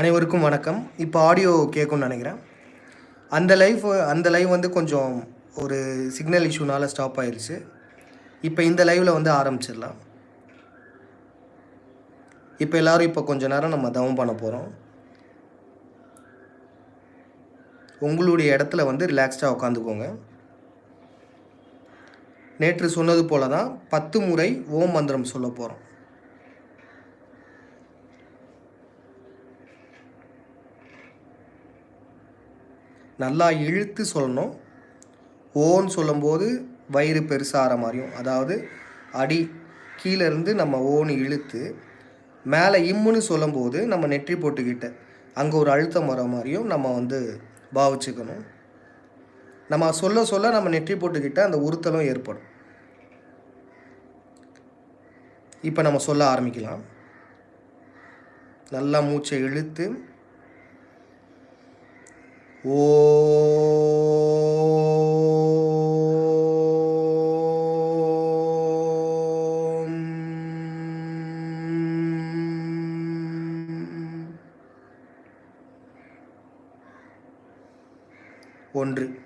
அனைவருக்கும் வணக்கம். இப்போ ஆடியோ கேட்கும்னு நினைக்கிறேன். அந்த லைஃப் அந்த லைவ் வந்து கொஞ்சம் ஒரு சிக்னல் இஷ்யூனால ஸ்டாப் ஆயிடுச்சு இப்போ இந்த லைவில் வந்து ஆரம்பிச்சிடலாம். இப்போ எல்லாரும் இப்போ கொஞ்ச நேரம் நம்ம தவம் பண்ண போகிறோம் உங்களுடைய இடத்துல வந்து ரிலாக்ஸ்டாக உட்காந்துக்கோங்க நேற்று சொன்னது போல தான் பத்து முறை ஓம் மந்திரம் சொல்ல போகிறோம் நல்லா இழுத்து சொல்லணும். ஓன்னு சொல்லும்போது வயிறு பெருசாகிற மாதிரியும் அதாவது அடி கீழேருந்து நம்ம ஓன்னு இழுத்து மேலே இம்முன்னு சொல்லும்போது நம்ம நெற்றி போட்டுக்கிட்ட அங்கே ஒரு அழுத்தம் வர மாதிரியும் நம்ம வந்து பாவிச்சுக்கணும். நம்ம சொல்ல சொல்ல நம்ம நெற்றி போட்டுக்கிட்ட அந்த உறுத்தலும் ஏற்படும். இப்போ நம்ம சொல்ல ஆரம்பிக்கலாம். நல்லா மூச்சை இழுத்து ஓம். ஒன்று.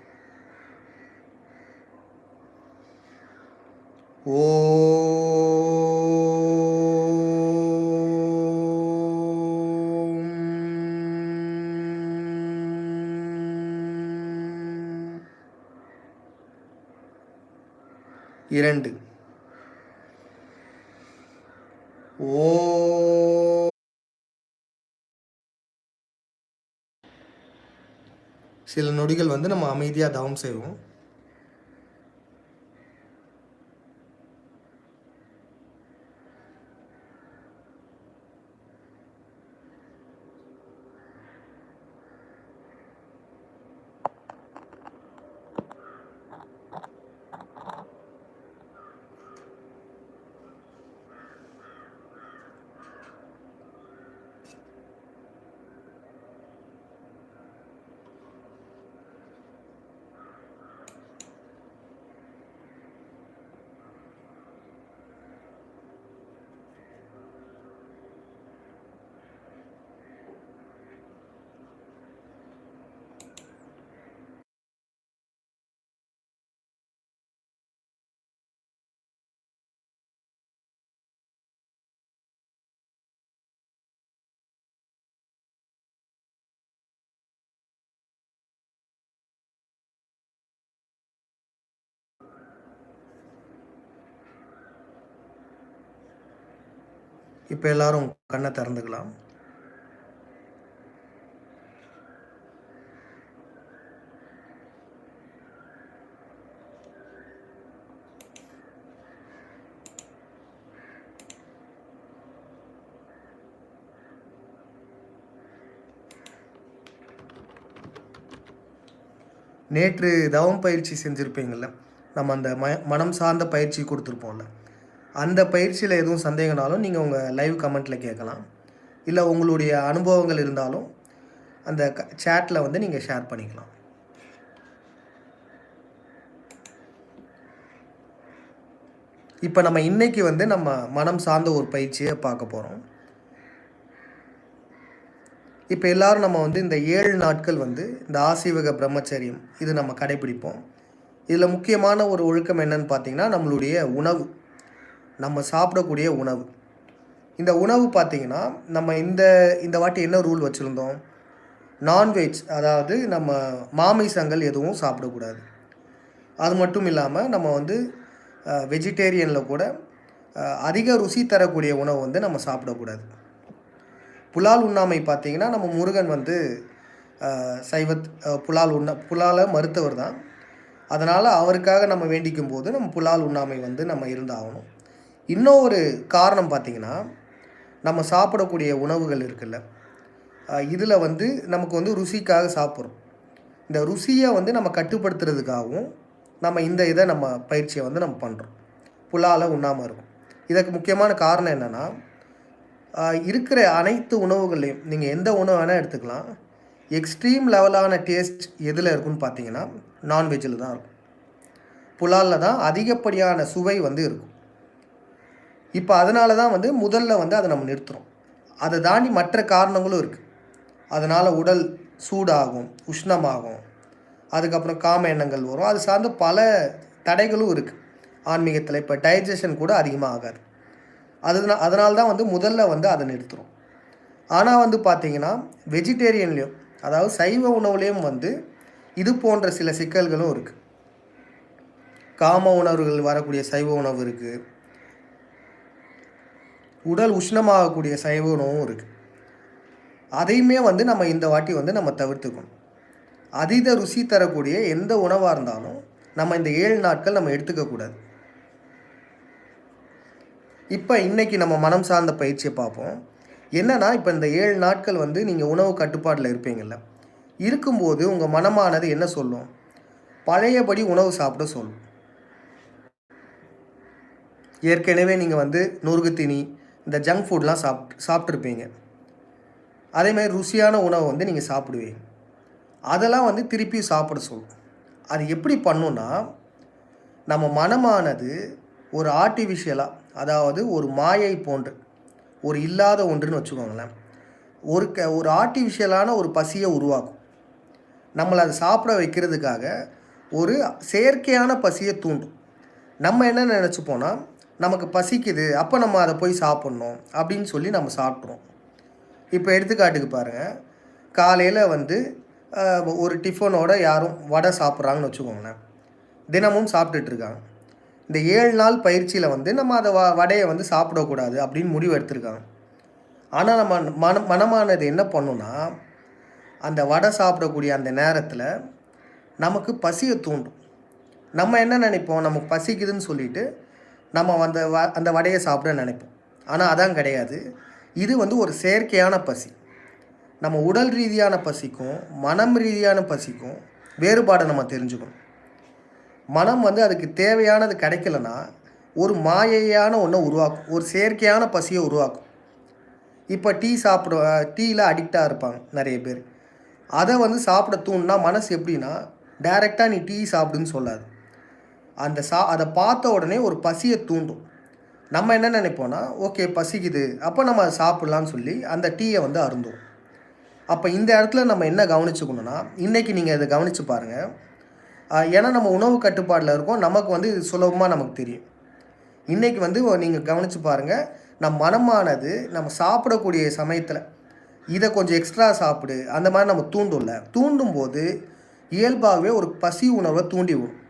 ஓ இரண்டு. ஓ. சில நொடிகள் வந்து நம்ம அமைதியாக தவம் செய்வோம். இப்போ எல்லாரும் கண்ணை திறந்துக்கலாம். நேற்று தவம் பயிற்சி செஞ்சுருப்பீங்கள்ல நம்ம அந்த ம மனம் சார்ந்த பயிற்சி கொடுத்துருப்போம்ல. அந்த பயிற்சியில் எதுவும் சந்தேகம்னாலும் நீங்கள் உங்கள் லைவ் கமெண்ட்டில் கேட்கலாம். இல்லை உங்களுடைய அனுபவங்கள் இருந்தாலும் அந்த சேட்டில் வந்து நீங்கள் ஷேர் பண்ணிக்கலாம். இப்போ நம்ம இன்னைக்கு வந்து நம்ம மனம் சார்ந்த ஒரு பயிற்சியை பார்க்க போகிறோம் இப்போ எல்லாரும் நம்ம வந்து இந்த ஏழு நாட்கள் வந்து இந்த ஆசீவக பிரம்மச்சரியம் இது நம்ம கடைபிடிப்போம். இதில் முக்கியமான ஒரு ஒழுக்கம் என்னன்னு பார்த்தீங்கன்னா நம்மளுடைய உணவு. நம்ம சாப்பிடக்கூடிய உணவு. இந்த உணவு பார்த்திங்கன்னா நம்ம இந்த இந்த வாட்டி என்ன ரூல் வச்சுருந்தோம்? நான்வெஜ் அதாவது நம்ம மாமிசங்கள் எதுவும் சாப்பிடக்கூடாது. அது மட்டும் இல்லாமல் நம்ம வந்து வெஜிடேரியனில் கூட அதிக ருசி தரக்கூடிய உணவு வந்து நம்ம சாப்பிடக்கூடாது. புலால் உண்ணாமை பார்த்தீங்கன்னா நம்ம முருகன் வந்து சைவத் புலால் உண்ண புலால மருத்துவர் தான். அதனால் அவருக்காக நம்ம வேண்டிக்கும் போது நம்ம புலால் உண்ணாமை வந்து நம்ம இருந்தாகணும். இன்னொரு காரணம் பார்த்திங்கன்னா நம்ம சாப்பிடக்கூடிய உணவுகள் இருக்குல்ல. இதில் வந்து நமக்கு வந்து ருசிக்காக சாப்பிட்றோம். இந்த ருசியை வந்து நம்ம கட்டுப்படுத்துறதுக்காகவும் நம்ம இந்த இதை நம்ம பயிற்சியை வந்து நம்ம பண்ணுறோம் புலால் உண்ணாமல் இருக்கும். இதற்கு முக்கியமான காரணம் என்னென்னா இருக்கிற அனைத்து உணவுகள்லையும் நீங்கள் எந்த உணவு வேணால் எடுத்துக்கலாம். எக்ஸ்ட்ரீம் லெவலான டேஸ்ட் எதில் இருக்குன்னு பார்த்தீங்கன்னா நான்வெஜ்ஜில் தான் இருக்கும். புலாலில் தான் அதிகப்படியான சுவை வந்து இருக்கும். இப்போ அதனால தான் வந்து முதல்ல வந்து அதை நம்ம நிறுத்துகிறோம் அதை தாண்டி மற்ற காரணங்களும் இருக்குது அதனால் உடல் சூடாகும் உஷ்ணமாகும். அதுக்கப்புறம் காம எண்ணங்கள் வரும். அது சார்ந்த பல தடைகளும் இருக்குது ஆன்மீகத்தில் இப்போ டைஜஷன் கூட அதிகமாக ஆகாது அது அதனால தான் வந்து முதல்ல வந்து அதை நிறுத்துகிறோம் ஆனால் வந்து பார்த்திங்கன்னா வெஜிடேரியன்லேயும் அதாவது சைவ உணவுலேயும் வந்து இது போன்ற சில சிக்கல்களும் இருக்குது காம உணர்வுகள் வரக்கூடிய சைவ உணவு இருக்குது உடல் உஷ்ணமாகக்கூடிய சைவ உணவும் இருக்குது அதையுமே வந்து நம்ம இந்த வாட்டி வந்து நம்ம தவிர்த்துக்கணும். அதீத ருசி தரக்கூடிய எந்த உணவாக இருந்தாலும் நம்ம இந்த ஏழு நாட்கள் நம்ம எடுத்துக்கக்கூடாது இப்போ இன்றைக்கி நம்ம மனம் சார்ந்த பயிற்சியை பார்ப்போம். என்னென்னா இப்போ இந்த ஏழு நாட்கள் வந்து நீங்கள் உணவு கட்டுப்பாட்டில் இருப்பீங்கள்ல இருக்கும்போது உங்கள் மனமானது என்ன சொல்லும்? பழையபடி உணவு சாப்பிட சொல்லும். ஏற்கனவே நீங்கள் வந்து நொறுக்கு தீனி இந்த ஜங்க் ஃபுட்லாம் சாப்பிட்டு சாப்பிட்ருப்பீங்க அதேமாதிரி ருசியான உணவை வந்து நீங்கள் சாப்பிடுவீங்க. அதெல்லாம் வந்து திருப்பி சாப்பிட சொல்லும். அது எப்படி பண்ணுன்னா நம்ம மனமானது ஒரு ஆர்டிஃபிஷியலாக அதாவது ஒரு மாயை போன்று ஒரு இல்லாத ஒன்றுன்னு வச்சுக்கோங்களேன். ஒரு க ஒரு ஆர்டிஃபிஷியலான ஒரு பசியை உருவாக்கும். நம்மளை அதை சாப்பிட வைக்கிறதுக்காக ஒரு செயற்கையான பசியை தூண்டும். நம்ம என்ன நினச்சிப்போனால் நமக்கு பசிக்குது அப்போ நம்ம அதை போய் சாப்பிட்ணும் அப்படின்னு சொல்லி நம்ம சாப்பிட்றோம் இப்போ எடுத்துக்காட்டுக்கு பாருங்கள் காலையில் வந்து ஒரு டிஃபனோட யாரும் வடை சாப்பிட்றாங்கன்னு வச்சுக்கோங்களேன். தினமும் சாப்பிட்டுட்ருக்காங்க இந்த ஏழு நாள் பயிற்சியில் வந்து நம்ம அதை வ வடையை வந்து சாப்பிடக்கூடாது அப்படின்னு முடிவு எடுத்திருக்காங்க. ஆனால் நம்ம மன மனமானது என்ன பண்ணுன்னா அந்த வடை சாப்பிடக்கூடிய அந்த நேரத்தில் நமக்கு பசியை தூண்டும். நம்ம என்ன நினைப்போம்? நமக்கு பசிக்குதுன்னு சொல்லிட்டு நம்ம அந்த வ அந்த வடையை சாப்பிட நினைப்போம். ஆனால் அதான் கிடையாது. இது வந்து ஒரு செயற்கையான பசி. நம்ம உடல் ரீதியான பசிக்கும் மனம் ரீதியான பசிக்கும் வேறுபாடை நம்ம தெரிஞ்சுக்கணும். மனம் வந்து அதுக்கு தேவையானது கிடைக்கலனா ஒரு மாயையான ஒன்றை உருவாக்கும் ஒரு செயற்கையான பசியை உருவாக்கும். இப்போ டீ சாப்பிட டீயில் அடிக்டாக இருப்பாங்க நிறைய பேர். அதை வந்து சாப்பிட தூணுனா மனசு எப்படின்னா டைரெக்டாக நீ டீ சாப்பிடுன்னு சொல்லாது. அந்த சா அதை பார்த்த உடனே ஒரு பசியை தூண்டும். நம்ம என்ன நினைப்போன்னா ஓகே பசிக்குது. அப்போ நம்ம அதை சாப்பிட்லான்னு சொல்லி அந்த டீயை வந்து அருந்தோம் அப்போ இந்த இடத்துல நம்ம என்ன கவனிச்சுக்கணும்னா இன்றைக்கி நீங்கள் இதை கவனித்து பாருங்கள் ஏன்னா நம்ம உணவு கட்டுப்பாடில் இருக்கோம். நமக்கு வந்து இது சுலபமாக நமக்கு தெரியும். இன்றைக்கி வந்து நீங்கள் கவனித்து பாருங்கள் நம் மனமானது நம்ம சாப்பிடக்கூடிய சமயத்தில் இதை கொஞ்சம் எக்ஸ்ட்ரா சாப்பிடு அந்த மாதிரி நம்ம தூண்டும்ல. தூண்டும் போது இயல்பாகவே ஒரு பசி உணர்வை தூண்டி விடும்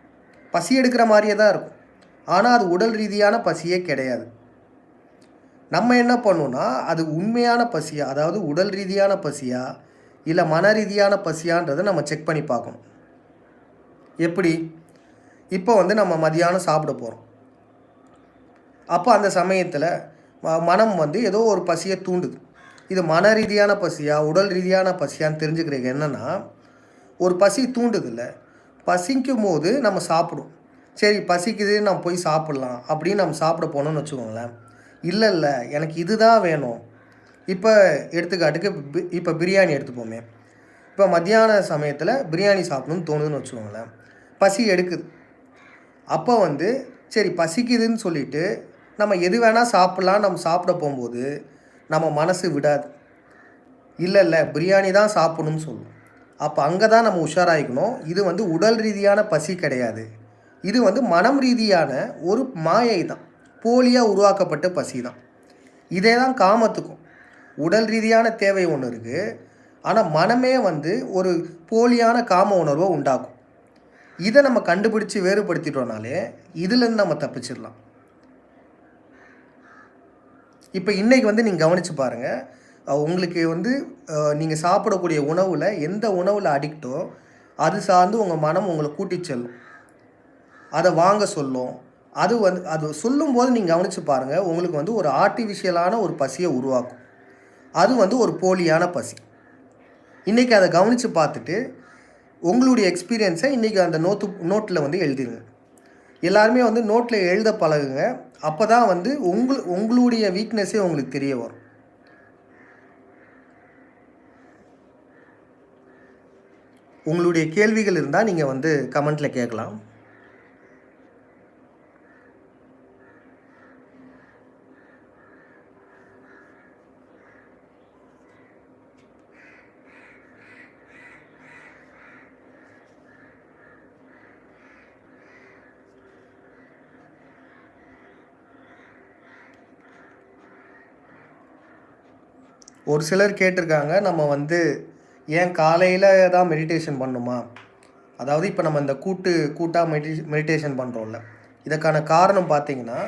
பசி எடுக்கிற மாதிரியே தான் இருக்கும். ஆனால் அது உடல் ரீதியான பசியே கிடையாது. நம்ம என்ன பண்ணோன்னா அது உண்மையான பசியா அதாவது உடல் ரீதியான பசியா இல்லை மன ரீதியான பசியான்றதை நம்ம செக் பண்ணி பார்க்கணும். எப்படி? இப்போ வந்து நம்ம மதியானம் சாப்பிட போகிறோம் அப்போ அந்த சமயத்தில் மனம் வந்து ஏதோ ஒரு பசியை தூண்டுது. இது மன ரீதியான பசியா உடல் ரீதியான பசியான்னு தெரிஞ்சுக்கிறீங்க என்னென்னா ஒரு பசி தூண்டுது இல்லை பசிக்கும் போது நம்ம சாப்பிடும். சரி பசிக்குது நம்ம போய் சாப்பிட்லாம். அப்படின்னு நம்ம சாப்பிட போனோம்னு வச்சுக்கோங்களேன். இல்லை இல்லை எனக்கு இதுதான் வேணும். இப்போ எடுத்துக்காட்டுக்கு இப்போ பிரியாணி எடுத்துப்போமே. இப்போ மத்தியான சமயத்தில் பிரியாணி சாப்பிடணும்னு தோணுதுன்னு வச்சுக்கோங்களேன். பசி எடுக்குது. அப்போ வந்து சரி பசிக்குதுன்னு சொல்லிட்டு நம்ம எது வேணால் சாப்பிட்லாம். நம்ம சாப்பிட போகும்போது நம்ம மனசு விடாது. இல்லை இல்லை பிரியாணி தான் சாப்பிடணும்னு சொல்லுவோம் அப்போ அங்கே தான் நம்ம உஷாராயிக்கணும். இது வந்து உடல் ரீதியான பசி கிடையாது. இது வந்து மனம் ரீதியான ஒரு மாயை தான் போலியாக உருவாக்கப்பட்ட பசி தான் இதே தான் காமத்துக்கும். உடல் ரீதியான தேவை ஒன்று இருக்குது ஆனால் மனமே வந்து ஒரு போலியான காம உணர்வை உண்டாக்கும். இதை நம்ம கண்டுபிடிச்சி வேறுபடுத்திட்டோம்னாலே இதுலேருந்து நம்ம தப்பிச்சிடலாம். இப்போ இன்றைக்கி வந்து நீங்கள் கவனித்து பாருங்கள் உங்களுக்கு வந்து நீங்கள் சாப்பிடக்கூடிய உணவில் எந்த உணவில் அடிக்டோ அது சார்ந்து உங்கள் மனம் உங்களை கூட்டி செல்லும். அதை வாங்க சொல்லும். அது வந்து அது சொல்லும்போது நீங்கள் கவனித்து பாருங்கள் உங்களுக்கு வந்து ஒரு ஆர்டிஃபிஷியலான ஒரு பசியை உருவாக்கும். அது வந்து ஒரு போலியான பசி. இன்றைக்கி அதை கவனித்து பார்த்துட்டு உங்களுடைய எக்ஸ்பீரியன்ஸை இன்றைக்கி அந்த நோட்டு நோட்டில் வந்து எழுதிடுங்க எல்லாருமே வந்து நோட்டில் எழுத பழகுங்க. அப்போ தான் வந்து உங்கள் உங்களுடைய வீக்னஸே உங்களுக்கு தெரிய வரும். உங்களுடைய கேள்விகள் இருந்தால் நீங்கள் வந்து கமெண்ட்டில் கேட்கலாம். ஒரு சிலர் கேட்டிருக்காங்க நம்ம வந்து ஏன் காலையில் தான் மெடிடேஷன் பண்ணுமா? அதாவது இப்போ நம்ம இந்த கூட்டு கூட்டாக மெடி மெடிடேஷன் பண்ணுறோம்ல இதுக்கான காரணம் பார்த்திங்கன்னா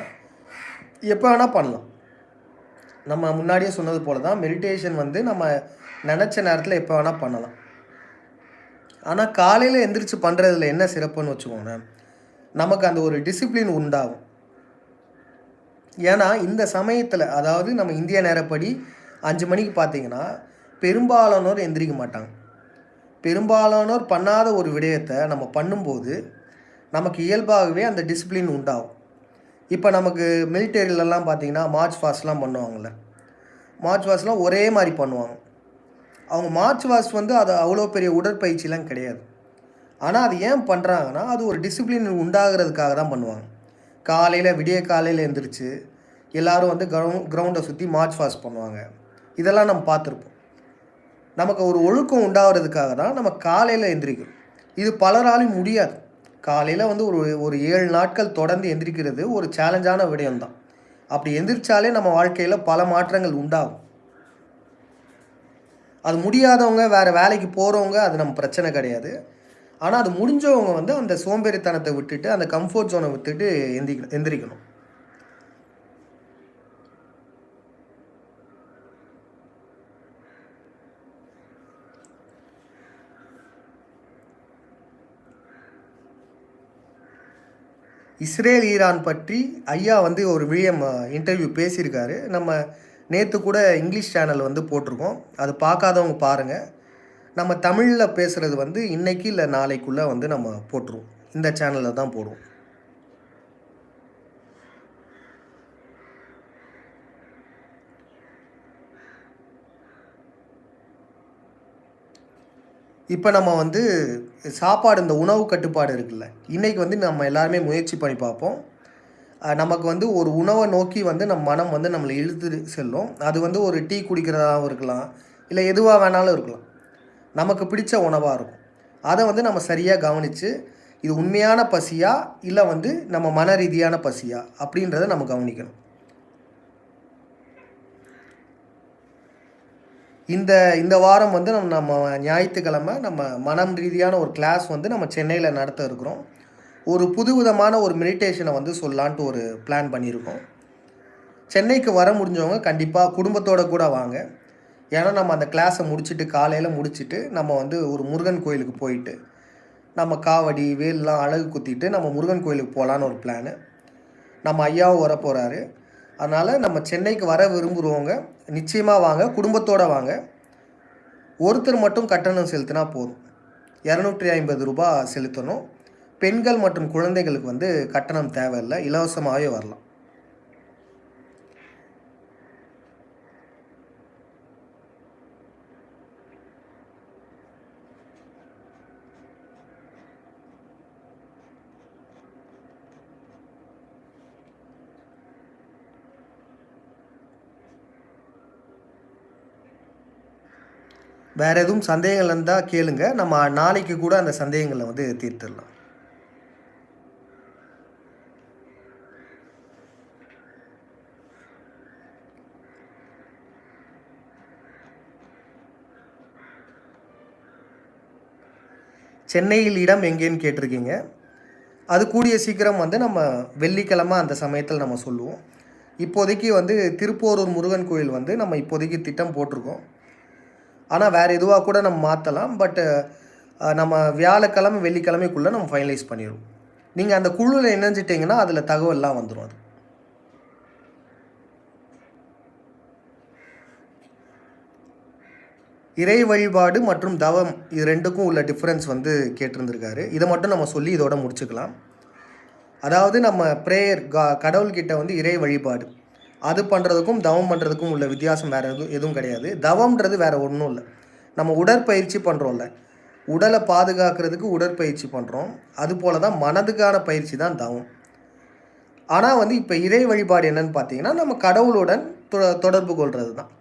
எப்போ வேணால் பண்ணலாம். நம்ம முன்னாடியே சொன்னது போல தான் மெடிடேஷன் வந்து நம்ம நினச்ச நேரத்தில் எப்போ வேணால் பண்ணலாம். ஆனால் காலையில் எந்திரிச்சு பண்ணுறதுல என்ன சிறப்புன்னு வச்சுக்கோங்களேன். நமக்கு அந்த ஒரு டிசிப்ளின் உண்டாகும். ஏன்னா இந்த சமயத்தில் அதாவது நம்ம இந்திய நேரப்படி அஞ்சு மணிக்கு பார்த்தீங்கன்னா பெரும்பாலானோர் எந்திரிக்க மாட்டாங்க. பெரும்பாலானோர் பண்ணாத ஒரு விடயத்தை நம்ம பண்ணும்போது நமக்கு இயல்பாகவே அந்த டிசிப்ளின் உண்டாகும். இப்போ நமக்கு மிலிட்டரியிலலாம் பார்த்திங்கன்னா மார்ச் ஃபாஸ்ட்லாம் பண்ணுவாங்கள்ல மார்ச் ஃபாஸ்ட்லாம் ஒரே மாதிரி பண்ணுவாங்க. அவங்க மார்ச் ஃபாஸ்ட் வந்து அது அவ்வளோ பெரிய உடற்பயிற்சிலாம் கிடையாது. ஆனால் அது ஏன் பண்ணுறாங்கன்னா அது ஒரு டிசிப்ளின் உண்டாகிறதுக்காக தான் பண்ணுவாங்க. காலையில் விடிய காலையில் எழுந்திரிச்சு எல்லோரும் வந்து கிரவுண்ட் கிரவுண்டை சுற்றி மார்ச் ஃபாஸ்ட் பண்ணுவாங்க. இதெல்லாம் நம்ம பார்த்துருப்போம். நமக்கு ஒரு ஒழுக்கம் உண்டாகிறதுக்காக தான் நம்ம காலையில் எந்திரிக்கிறோம். இது பலராலையும் முடியாது. காலையில் வந்து ஒரு ஒரு ஏழு நாட்கள் தொடர்ந்து எந்திரிக்கிறது ஒரு சேலஞ்சான விடயம்தான். அப்படி எந்திரிச்சாலே நம்ம வாழ்க்கையில் பல மாற்றங்கள் உண்டாகும். அது முடியாதவங்க வேறு வேலைக்கு போகிறவங்க அது நம்ம பிரச்சனை கிடையாது. ஆனால் அது முடிஞ்சவங்க வந்து அந்த சோம்பேறித்தனத்தை விட்டுட்டு அந்த கம்ஃபர்ட் ஜோனை விட்டுட்டு எந்திரி எந்திரிக்கணும். இஸ்ரேல் ஈரான் பற்றி ஐயா வந்து ஒரு விழியம் இன்டர்வியூ பேசியிருக்காரு. நம்ம நேற்று கூட இங்கிலீஷ் சேனல் வந்து போட்டிருக்கோம். அது பார்க்காதவங்க பாருங்கள் நம்ம தமிழில் பேசுகிறது வந்து இன்றைக்கி இல்லை நாளைக்குள்ளே வந்து நம்ம போட்டுருவோம். இந்த சேனலில் தான் போடுவோம். இப்போ நம்ம வந்து சாப்பாடு இந்த உணவு கட்டுப்பாடு இருக்குல்ல இன்றைக்கி வந்து நம்ம எல்லாருமே முயற்சி பண்ணி பார்ப்போம். நமக்கு வந்து ஒரு உணவை நோக்கி வந்து நம்ம மனம் வந்து நம்மளை இழுத்து செல்லும். அது வந்து ஒரு டீ குடிக்கிறதாகவும் இருக்கலாம் இல்லை எதுவாக வேணாலும் இருக்கலாம். நமக்கு பிடிச்ச உணவாக இருக்கும். அதை வந்து நம்ம சரியாக கவனித்து இது உண்மையான பசியா இல்லை வந்து நம்ம மன ரீதியான பசியா அப்படின்றத நம்ம கவனிக்கணும். இந்த இந்த வாரம் வந்து நம்ம நம்ம ஞாயிற்றுக்கிழமை நம்ம மனம் ரீதியான ஒரு கிளாஸ் வந்து நம்ம சென்னையில் நடத்த இருக்கிறோம். ஒரு புதுவிதமான ஒரு மெடிடேஷனை வந்து சொல்லலான்ட்டு ஒரு பிளான் பண்ணியிருக்கோம். சென்னைக்கு வர முடிஞ்சவங்க கண்டிப்பாக குடும்பத்தோட கூட வாங்க. ஏன்னா நம்ம அந்த கிளாஸை முடிச்சுட்டு காலையில் முடிச்சுட்டு நம்ம வந்து ஒரு முருகன் கோயிலுக்கு போயிட்டு நம்ம காவடி வேல்லாம் அழகு குத்திட்டு நம்ம முருகன் கோயிலுக்கு போகலான்னு ஒரு பிளானு நம்ம ஐயாவும் வர போகிறாரு அதனால் நம்ம சென்னைக்கு வர விரும்புகிறவங்க நிச்சயமாக வாங்க குடும்பத்தோடு வாங்க. ஒருத்தர் மட்டும் கட்டணம் செலுத்தினா போதும். இரநூற்றி ஐம்பது ரூபாய் செலுத்தணும். பெண்கள் மற்றும் குழந்தைகளுக்கு வந்து கட்டணம் தேவையில்லை. இலவசமாகவே வரலாம். வேறு எதுவும் சந்தேகங்கள் இருந்தால் கேளுங்க. நம்ம நாளைக்கு கூட அந்த சந்தேகங்களை வந்து தீர்த்துடலாம். சென்னையில் இடம் எங்கேன்னு கேட்டிருக்கீங்க. அது கூடிய சீக்கிரம் வந்து நம்ம வெள்ளிக்கிழமை அந்த சமயத்தில் நம்ம சொல்லுவோம். இப்போதைக்கு வந்து திருப்போரூர் முருகன் கோயில் வந்து நம்ம இப்போதைக்கு திட்டம் போட்டிருக்கோம். ஆனால் வேறு எதுவாக கூட நம்ம மாற்றலாம் பட்டு நம்ம வியாழக்கிழமை வெள்ளிக்கிழமைக்குள்ளே நம்ம ஃபைனலைஸ் பண்ணிடுவோம் நீங்கள் அந்த குழுவில் இணைஞ்சிட்டிங்கன்னா அதில் தகவல்லாம் வந்துடும் அது. இறை வழிபாடு மற்றும் தவம் இது ரெண்டுக்கும் உள்ள டிஃப்ரென்ஸ் வந்து கேட்டிருந்திருக்காரு. இதை மட்டும் நம்ம சொல்லி இதோட முடிச்சுக்கலாம். அதாவது நம்ம ப்ரேயர் கா கடவுள்கிட்ட வந்து இறை வழிபாடு. அது பண்ணுறதுக்கும் தவம் பண்ணுறதுக்கும் உள்ள வித்தியாசம் வேறு எதுவும் எதுவும் கிடையாது. தவம்ன்றது வேறு ஒன்றும் இல்லை. நம்ம உடற்பயிற்சி பண்ணுறோம்ல உடலை பாதுகாக்கிறதுக்கு உடற்பயிற்சி பண்ணுறோம் அதுபோல தான் மனதுக்கான பயிற்சி தான் தவம். ஆனால் வந்து இப்போ இறை வழிபாடு என்னன்னு பார்த்தீங்கன்னா நம்ம கடவுளுடன் தொ- தொடர்பு கொள்வது தான்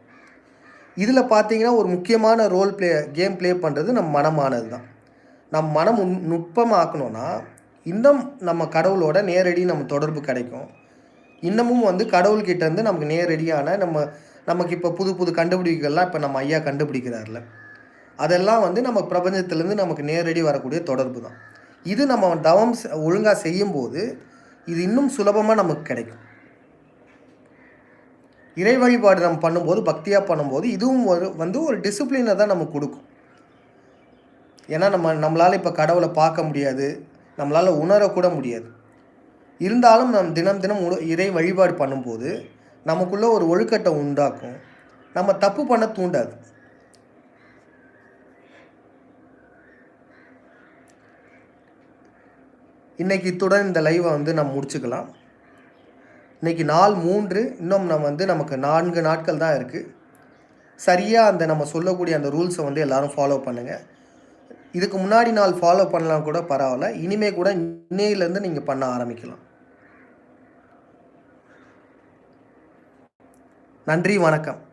இதில் பார்த்தீங்கன்னா ஒரு முக்கியமான ரோல் ப்ளே கேம் ப்ளே பண்ணுறது நம்ம மனமானது தான் நம் மனம் உன் நுட்பமாக்கணும்னா இன்னும் நம்ம கடவுளோட நேரடி நம்ம தொடர்பு கிடைக்கும். இன்னமும் வந்து கடவுள்கிட்ட இருந்து நமக்கு நேரடியான நம்ம நமக்கு இப்போ புது புது கண்டுபிடிப்புகள்லாம் இப்போ நம்ம ஐயா கண்டுபிடிக்கிறார்ல. அதெல்லாம் வந்து நம்ம பிரபஞ்சத்திலேருந்து நமக்கு நேரடி வரக்கூடிய தொடர்பு தான். இது நம்ம தவம் ஒழுங்காக செய்யும்போது இது இன்னும் சுலபமாக நமக்கு கிடைக்கும். இறை வழிபாடு நம்ம பண்ணும்போது பக்தியாக பண்ணும்போது இதுவும் ஒரு வந்து ஒரு டிசிப்ளினை தான் நமக்கு கொடுக்கும். ஏன்னா நம்ம நம்மளால் இப்போ கடவுளை பார்க்க முடியாது. நம்மளால் உணரக்கூட முடியாது. இருந்தாலும் நம் தினம் தினம் இறை வழிபாடு பண்ணும்போது நமக்குள்ளே ஒரு ஒழுக்கத்தை உண்டாக்கும். நம்ம தப்பு பண்ண தூண்டாது. இன்னைக்கு இத்துடன் இந்த லைவை வந்து நம்ம முடிச்சுக்கலாம். இன்றைக்கி நாள் மூன்று இன்னும் நம்ம வந்து நமக்கு நான்கு நாட்கள் தான் இருக்குது சரியாக அந்த நம்ம சொல்லக்கூடிய அந்த ரூல்ஸை வந்து எல்லாரும் ஃபாலோ பண்ணுங்கள் இதுக்கு முன்னாடி நாள் ஃபாலோ பண்ணலாம் கூட பரவாயில்ல. இனிமேல் கூட இன்னையிலேருந்து நீங்கள் பண்ண ஆரம்பிக்கலாம். நன்றி வணக்கம்.